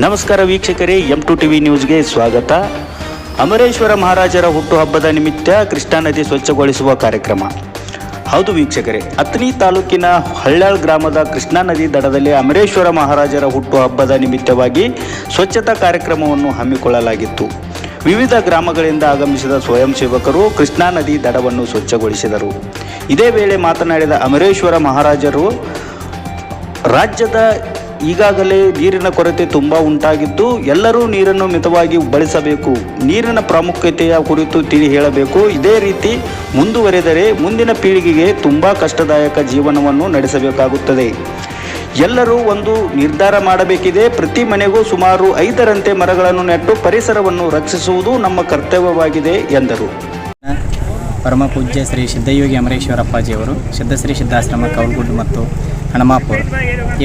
ನಮಸ್ಕಾರ ವೀಕ್ಷಕರೇ M to TV ನ್ಯೂಸ್ಗೆ ಸ್ವಾಗತ. ಅಮರೇಶ್ವರ ಮಹಾರಾಜರ ಹುಟ್ಟುಹಬ್ಬದ ನಿಮಿತ್ತ ಕೃಷ್ಣಾ ನದಿ ಸ್ವಚ್ಛಗೊಳಿಸುವ ಕಾರ್ಯಕ್ರಮ. ಹೌದು ವೀಕ್ಷಕರೇ ಅತ್ನಿ ತಾಲೂಕಿನ ಹಳ್ಳಾಳ್ ಗ್ರಾಮದ ಕೃಷ್ಣಾ ನದಿ ದಡದಲ್ಲಿ ಅಮರೇಶ್ವರ ಮಹಾರಾಜರ ಹುಟ್ಟುಹಬ್ಬದ ನಿಮಿತ್ತವಾಗಿ ಸ್ವಚ್ಛತಾ ಕಾರ್ಯಕ್ರಮವನ್ನು ಹಮ್ಮಿಕೊಳ್ಳಲಾಗಿತ್ತು. ವಿವಿಧ ಗ್ರಾಮಗಳಿಂದ ಆಗಮಿಸಿದ ಸ್ವಯಂ ಸೇವಕರು ಕೃಷ್ಣಾ ನದಿ ದಡವನ್ನು ಸ್ವಚ್ಛಗೊಳಿಸಿದರು. ಇದೇ ವೇಳೆ ಮಾತನಾಡಿದ ಅಮರೇಶ್ವರ ಮಹಾರಾಜರು, ರಾಜ್ಯದ ಈಗಾಗಲೇ ನೀರಿನ ಕೊರತೆ ತುಂಬಾ ಉಂಟಾಗಿದ್ದು ಎಲ್ಲರೂ ನೀರನ್ನು ಮಿತವಾಗಿ ಬಳಸಬೇಕು. ನೀರಿನ ಪ್ರಾಮುಖ್ಯತೆಯ ಕುರಿತು ತಿಳಿ ಹೇಳಬೇಕು. ಇದೇ ರೀತಿ ಮುಂದುವರೆದರೆ ಮುಂದಿನ ಪೀಳಿಗೆಗೆ ತುಂಬಾ ಕಷ್ಟದಾಯಕ ಜೀವನವನ್ನು ನಡೆಸಬೇಕಾಗುತ್ತದೆ. ಎಲ್ಲರೂ ಒಂದು ನಿರ್ಧಾರ ಮಾಡಬೇಕಿದೆ. ಪ್ರತಿ ಮನೆಗೂ ಸುಮಾರು ಐದರಂತೆ ಮರಗಳನ್ನು ನೆಟ್ಟು ಪರಿಸರವನ್ನು ರಕ್ಷಿಸುವುದು ನಮ್ಮ ಕರ್ತವ್ಯವಾಗಿದೆ, ಎಂದರು. ಪರಮ ಪೂಜ್ಯ ಶ್ರೀ ಸಿದ್ಧಯೋಗಿ ಅಮರೇಶ್ವರ ಅಪ್ಪಾಜಿಯವರು ಸಿದ್ಧಶ್ರೀ ಸಿದ್ಧಾಶ್ರಮ ಕೌಲ್ಗುಡ್ ಮತ್ತು ಹಣಮಾಪುರ್.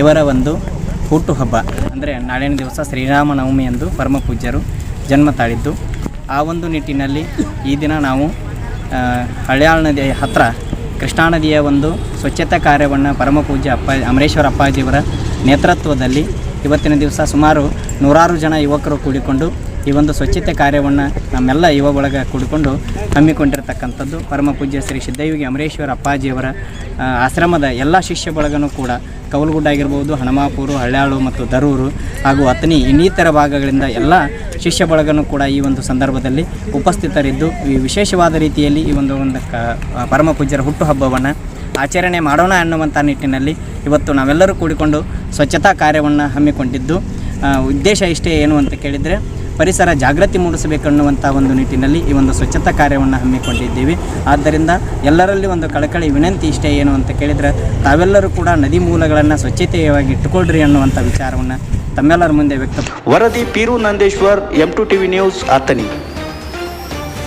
ಇವರ ಒಂದು ಹುಟ್ಟುಹಬ್ಬ ಅಂದರೆ ನಾಳಿನ ದಿವಸ ಶ್ರೀರಾಮನವಮಿ ಎಂದು ಪರಮ ಪೂಜ್ಯರು ಜನ್ಮ ತಾಳಿದ್ದು. ಆ ಒಂದು ನಿಟ್ಟಿನಲ್ಲಿ ಈ ದಿನ ನಾವು ಹಳ್ಯಾಳ ನದಿಯ ನದಿ ಹತ್ತಿರ ಕೃಷ್ಣಾ ನದಿಯ ಒಂದು ಸ್ವಚ್ಛತಾ ಕಾರ್ಯವನ್ನು ಪರಮ ಪೂಜ್ಯ ಅಪ್ಪ, ಅಮರೇಶ್ವರ ಅಪ್ಪಾಜಿಯವರ ನೇತೃತ್ವದಲ್ಲಿ ಇವತ್ತಿನ ದಿವಸ ಸುಮಾರು ನೂರಾರು ಜನ ಯುವಕರು ಕೂಡಿಕೊಂಡು ಈ ಒಂದು ಸ್ವಚ್ಛತೆ ಕಾರ್ಯವನ್ನು ನಮ್ಮೆಲ್ಲ ಯುವ ಬಳಗ ಕೂಡಿಕೊಂಡು ಹಮ್ಮಿಕೊಂಡಿರ್ತಕ್ಕಂಥದ್ದು. ಪರಮ ಪೂಜ್ಯ ಶ್ರೀ ಸಿದ್ಧಯೋಗಿ ಅಮರೇಶ್ವರ ಅಪ್ಪಾಜಿಯವರ ಆಶ್ರಮದ ಎಲ್ಲ ಶಿಷ್ಯ ಬಳಗನೂ ಕೂಡ ಕೌಲ್ಗುಡ್ಡ ಆಗಿರ್ಬೋದು ಹಣಮಾಪೂರು, ಹಳ್ಯಾಳು ಮತ್ತು ದರೂರು ಹಾಗೂ ಅತನಿ ಇನ್ನಿತರ ಭಾಗಗಳಿಂದ ಎಲ್ಲ ಶಿಷ್ಯ ಬಳಗನೂ ಕೂಡ ಈ ಒಂದು ಸಂದರ್ಭದಲ್ಲಿ ಉಪಸ್ಥಿತರಿದ್ದು, ಈ ವಿಶೇಷವಾದ ರೀತಿಯಲ್ಲಿ ಈ ಒಂದು ಒಂದು ಕ ಪರಮ ಪೂಜ್ಯರ ಹುಟ್ಟುಹಬ್ಬವನ್ನು ಆಚರಣೆ ಮಾಡೋಣ ಅನ್ನುವಂಥ ನಿಟ್ಟಿನಲ್ಲಿ ಇವತ್ತು ನಾವೆಲ್ಲರೂ ಕೂಡಿಕೊಂಡು ಸ್ವಚ್ಛತಾ ಕಾರ್ಯವನ್ನು ಹಮ್ಮಿಕೊಂಡಿದ್ದು. ಉದ್ದೇಶ ಇಷ್ಟೇ ಏನು ಅಂತ ಕೇಳಿದರೆ ಪರಿಸರ ಜಾಗೃತಿ ಮೂಡಿಸಬೇಕನ್ನುವಂಥ ಒಂದು ನಿಟ್ಟಿನಲ್ಲಿ ಈ ಒಂದು ಸ್ವಚ್ಛತಾ ಕಾರ್ಯವನ್ನು ಹಮ್ಮಿಕೊಂಡಿದ್ದೀವಿ. ಆದ್ದರಿಂದ ಎಲ್ಲರಲ್ಲಿ ಒಂದು ಕಳಕಳಿ ವಿನಂತಿ ಇಷ್ಟೇ ಏನು ಅಂತ ಕೇಳಿದರೆ, ತಾವೆಲ್ಲರೂ ಕೂಡ ನದಿ ಮೂಲಗಳನ್ನು ಸ್ವಚ್ಛತೆಯಾಗಿ ಇಟ್ಟುಕೊಳ್ಳ್ರಿ ಅನ್ನುವಂಥ ವಿಚಾರವನ್ನು ತಮ್ಮೆಲ್ಲರ ಮುಂದೆ ವ್ಯಕ್ತ ವರದಿ Peeru Nandeshwar M two TV news Athani